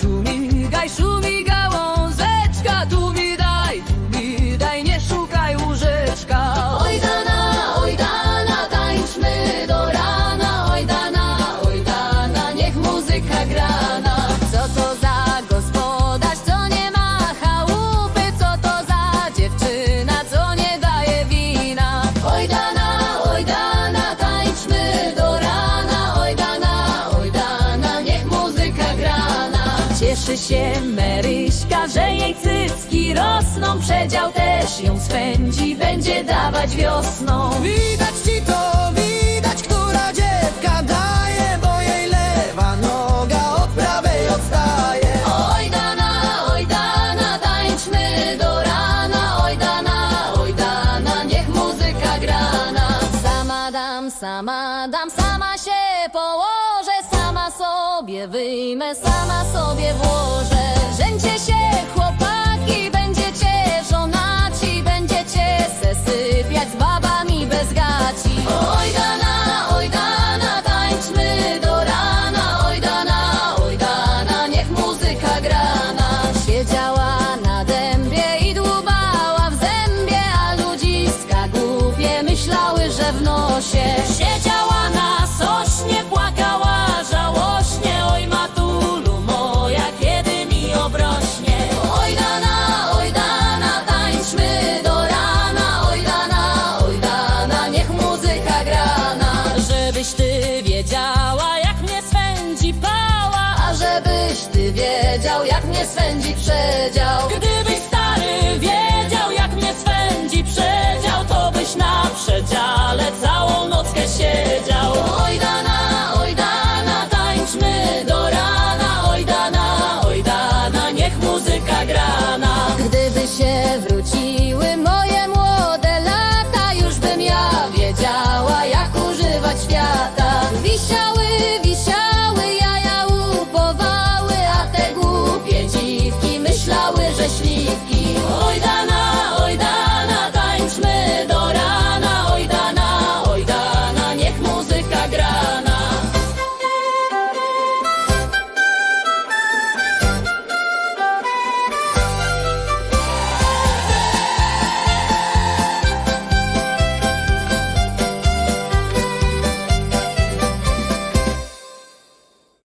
consumir. Cieszy się Maryśka, że jej cycki rosną. Przedział też ją swędzi, będzie dawać wiosną. Widać ci to, widać, która dziewka daje Bo jej lewa noga od prawej odstaje. Oj Dana, oj Dana, tańczmy do rana. Oj Dana, oj Dana, niech muzyka grana Sama dam, sama dam, sama się położę sobie wyjmę, sama sobie włożę. Rzęcie się, chłopak. jak mnie swędzi przedział.